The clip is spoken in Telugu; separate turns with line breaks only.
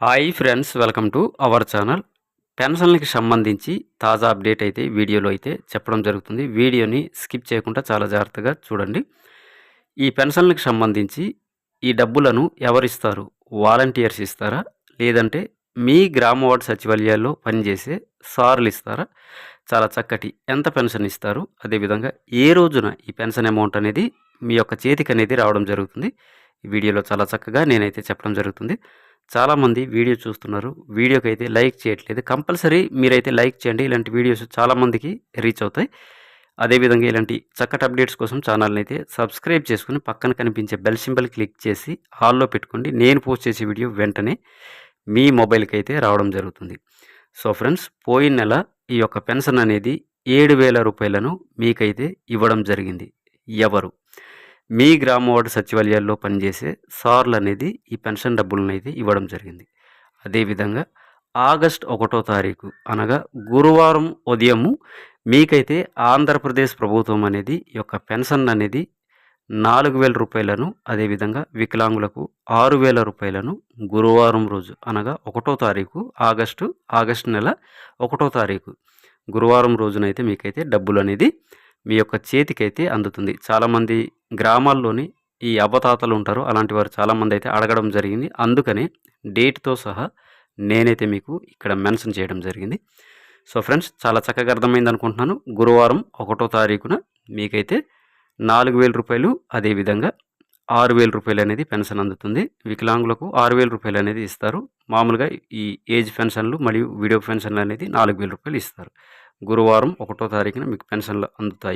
Hi friends welcome to our channel. పెన్షన్లకి సంబంధించి తాజా అప్డేట్ అయితే వీడియోలో అయితే చెప్పడం జరుగుతుంది. వీడియోని స్కిప్ చేయకుండా చాలా జాగ్రత్తగా చూడండి. ఈ పెన్షన్లకు సంబంధించి ఈ డబ్బులను ఎవరిస్తారు? వాలంటీర్స్ ఇస్తారా? లేదంటే మీ గ్రామ వార్డు సచివాలయాల్లో పనిచేసే సార్లు ఇస్తారా? చాలా చక్కటి ఎంత పెన్షన్ ఇస్తారు? అదేవిధంగా ఏ రోజున ఈ పెన్షన్ అమౌంట్ అనేది మీ యొక్క చేతికి అనేది రావడం జరుగుతుంది. ఈ వీడియోలో చాలా చక్కగా నేనైతే చెప్పడం జరుగుతుంది. చాలామంది వీడియో చూస్తున్నారు. వీడియోకి అయితే లైక్ చేయట్లేదు. కంపల్సరీ మీరైతే లైక్ చేయండి. ఇలాంటి వీడియోస్ చాలామందికి రీచ్ అవుతాయి. అదేవిధంగా ఇలాంటి చక్కటి అప్డేట్స్ కోసం ఛానల్ని అయితే సబ్స్క్రైబ్ చేసుకుని పక్కన కనిపించే బెల్ సింబల్ క్లిక్ చేసి హాల్లో పెట్టుకోండి. నేను పోస్ట్ చేసే వీడియో వెంటనే మీ మొబైల్కి అయితే రావడం జరుగుతుంది. సో ఫ్రెండ్స్ పోయిన నెల ఈ యొక్క పెన్షన్ అనేది ఏడు వేల రూపాయలను మీకైతే ఇవ్వడం జరిగింది. ఎవరు? మీ గ్రామ వార్డు సచివాలయాల్లో పనిచేసే సార్లు అనేది ఈ పెన్షన్ డబ్బులను అయితే ఇవ్వడం జరిగింది. అదేవిధంగా ఆగస్ట్ ఒకటో తారీఖు అనగా గురువారం ఉదయము మీకైతే ఆంధ్రప్రదేశ్ ప్రభుత్వం అనేది ఈ యొక్క పెన్షన్ అనేది నాలుగు వేల రూపాయలను అదేవిధంగా వికలాంగులకు ఆరు వేల రూపాయలను గురువారం రోజు అనగా ఒకటో తారీఖు ఆగస్టు ఆగస్టు నెల ఒకటో తారీఖు గురువారం రోజునైతే మీకైతే డబ్బులు అనేది మీ యొక్క చేతికైతే అందుతుంది. చాలామంది గ్రామాల్లోని ఈ అవ్వతాతలు ఉంటారు అలాంటి వారు చాలామంది అయితే అడగడం జరిగింది. అందుకనే డేట్తో సహా నేనైతే మీకు ఇక్కడ మెన్షన్ చేయడం జరిగింది. సో ఫ్రెండ్స్ చాలా చక్కగా అర్థమైంది అనుకుంటున్నాను గురువారం ఒకటో తారీఖున మీకైతే నాలుగు వేల రూపాయలు అదేవిధంగా ఆరు వేల రూపాయలు అనేది పెన్షన్ అందుతుంది. వికలాంగులకు ఆరు వేల రూపాయలు అనేది ఇస్తారు. మామూలుగా ఈ ఏజ్ పెన్షన్లు మరియు వీడియో పెన్షన్లు అనేది నాలుగు వేల రూపాయలు ఇస్తారు. గురువారం ఒకటో తారీఖున మీకు పెన్షన్లు అందుతాయి.